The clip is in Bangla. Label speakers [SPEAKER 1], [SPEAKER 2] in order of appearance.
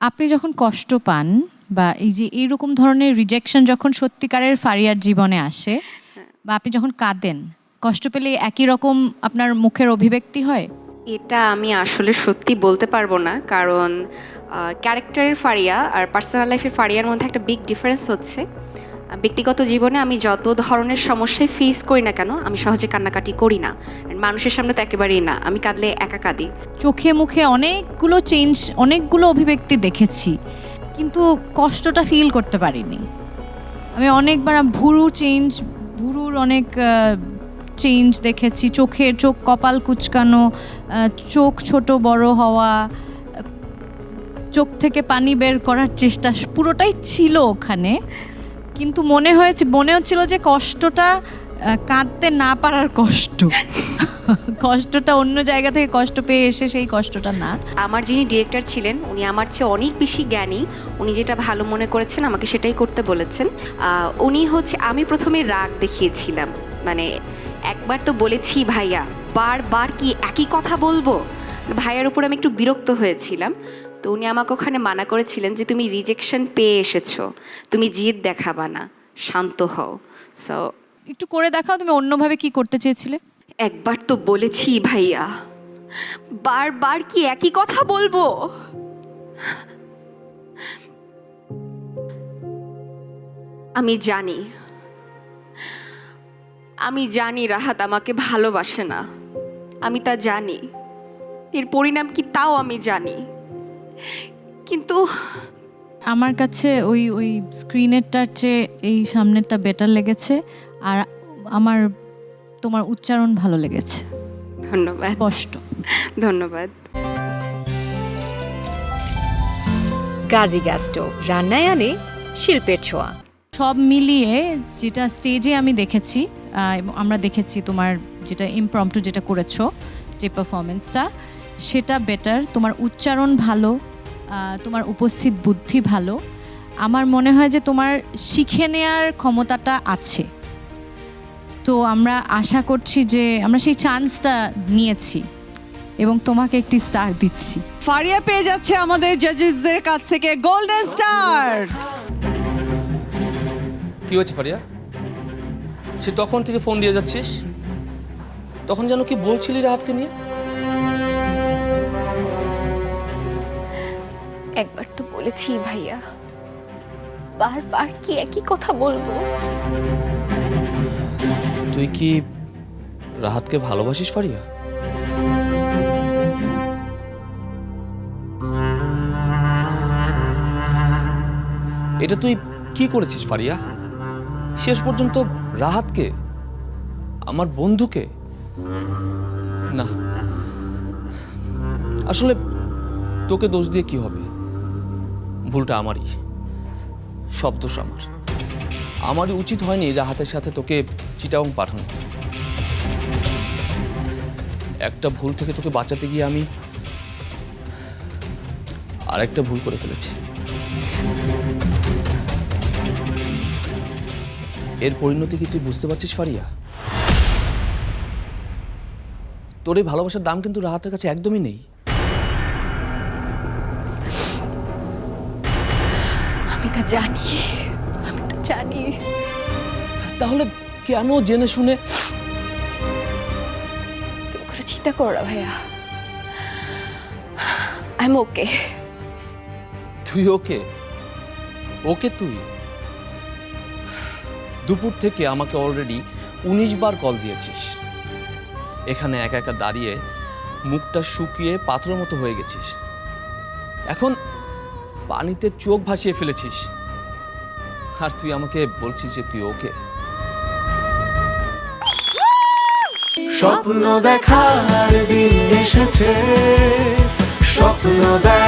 [SPEAKER 1] আপনি যখন কষ্ট পান বা এই যে এইরকম ধরনের রিজেকশন যখন সত্যিকারের ফারিয়ার জীবনে আসে বা আপনি যখন কাঁদেন কষ্ট পেলে একই রকম আপনার মুখের অভিব্যক্তি হয়?
[SPEAKER 2] এটা আমি আসলে সত্যি বলতে পারব না কারণ ক্যারেক্টারের ফারিয়া আর পার্সোনাল লাইফের ফারিয়ার মধ্যে একটা বিগ ডিফারেন্স হচ্ছে। ব্যক্তিগত জীবনে আমি যত ধরনের সমস্যায় ফেস করি না কেন, আমি সহজে কান্নাকাটি করি না। মানুষের সামনে তো একেবারেই না, আমি কাঁদলে একা কাঁদি।
[SPEAKER 1] চোখে মুখে অনেকগুলো চেঞ্জ অনেকগুলো অভিব্যক্তি দেখেছি, কিন্তু কষ্টটা ফিল করতে পারিনি। আমি অনেকবার ভুরু চেঞ্জ ভুরুর অনেক চেঞ্জ দেখেছি চোখের চোখ কপাল কুচকানো চোখ ছোট বড় হওয়া, চোখ থেকে পানি বের করার চেষ্টা, পুরোটাই ছিল ওখানে। কিন্তু মনে হয়েছে, মনে হচ্ছিল যে কষ্টটা কাঁদতে না পারার কষ্ট। কষ্টটা অন্য জায়গা থেকে কষ্ট পেয়ে এসে সেই কষ্টটা না।
[SPEAKER 2] আমার যিনি ডিরেক্টর ছিলেন, উনি আমার চেয়ে অনেক বেশি জ্ঞানী। উনি যেটা ভালো মনে করেছেন, আমাকে সেটাই করতে বলেছেন। উনি হচ্ছে, আমি প্রথমে রাগ দেখিয়েছিলাম। মানে একবার তো বলেছি, ভাইয়া, বারবার কি একই কথা বলব? ভাইয়ার উপর আমি একটু বিরক্ত হয়েছিলাম। তো উনি আমাকে ওখানে মানা করেছিলেন যে তুমি রিজেকশন পেয়ে এসেছ তুমি জিদ দেখাবা না শান্ত হও। সো
[SPEAKER 1] একটু করে দেখাও তুমি অন্যভাবে কি করতে চেয়েছিলে।
[SPEAKER 2] একবার তো বলেছি ভাইয়া বারবার কি একই কথা বলব? আমি জানি আমি জানি রাহাত আমাকে ভালোবাসে না আমি তা জানি এর পরিণাম কি তাও আমি জানি। কিন্তু
[SPEAKER 1] আমার কাছে ওই ওই স্ক্রিনেরটার চেয়ে এই সামনেরটা বেটার লেগেছে আর আমার তোমার উচ্চারণ ভালো লেগেছে।
[SPEAKER 2] ধন্যবাদ।
[SPEAKER 1] স্পষ্ট।
[SPEAKER 2] ধন্যবাদ।
[SPEAKER 3] গাজী গ্যাস স্টোভ রান্নায় আনে শিল্পের ছোঁয়া।
[SPEAKER 1] সব মিলিয়ে যেটা স্টেজে আমি দেখেছি এবং আমরা দেখেছি তোমার যেটা ইমপ্রম্পটু যেটা করেছ যে পারফরমেন্সটা সেটা বেটার তোমার উচ্চারণ ভালো তোমার উপস্থিত বুদ্ধি ভালো। আমার মনে হয় যে তোমার শিখে নেয়ার ক্ষমতাটা আছে। তো আমরা আশা করছি যে আমরা সেই চান্সটা নিয়েছি এবং তোমাকে একটি স্টার দিচ্ছি।
[SPEAKER 4] ফারিয়া পেয়ে যাচ্ছে আমাদের জাজেসদের কাছ থেকে গোল্ডেন স্টার
[SPEAKER 5] কি হয়েছে ফারিয়া? সে তখন থেকে ফোন দিয়ে যাচ্ছিস? তখন যেন কি বলছিলি রাহাতকে নিয়ে?
[SPEAKER 2] একবার তো বলেছি ভাইয়া। বারবার কি একই কথা বলব?
[SPEAKER 5] তুই কি রাহাতকে ভালোবাসিস, ফারিয়া? এটা তুই কি করেছিস, ফারিয়া? শেষ পর্যন্ত রাহাতকে? আমার বন্ধুকে? না। আসলে তোকে দোষ দিয়ে কি হবে? ভুলটা আমারই। সব দোষ আমার আমারই উচিত হয়নি রাহাতের সাথে তোকে চিটাং পাঠানো। একটা ভুল থেকে তোকে বাঁচাতে গিয়ে আমি আরেকটা ভুল করে ফেলেছি। এর পরিণতি কি তুই বুঝতে পারছিস, ফারিয়া? তোর এই ভালোবাসার দাম কিন্তু রাহাতের কাছে একদমই নেই।
[SPEAKER 2] তা জানি আমি তা জানি।
[SPEAKER 5] তাহলে কেন জেনে শুনে?
[SPEAKER 2] তুমি করে চিন্তা করো না ভাইয়া। আই এম ওকে
[SPEAKER 5] তুই ওকে? ওকে তুই? দুপুর থেকে আমাকে অলরেডি উনিশ বার কল দিয়েছিস। এখানে একা একা দাঁড়িয়ে মুখটা শুকিয়ে পাথরের মতো হয়ে গেছিস। এখন পানিতে চোখ ভাসিয়ে ফেলেছিস। আর তুই আমাকে বলছিস যে তুই ওকে।
[SPEAKER 6] স্বপ্ন দেখার দিন এসেছে। স্বপ্ন ভিড়কে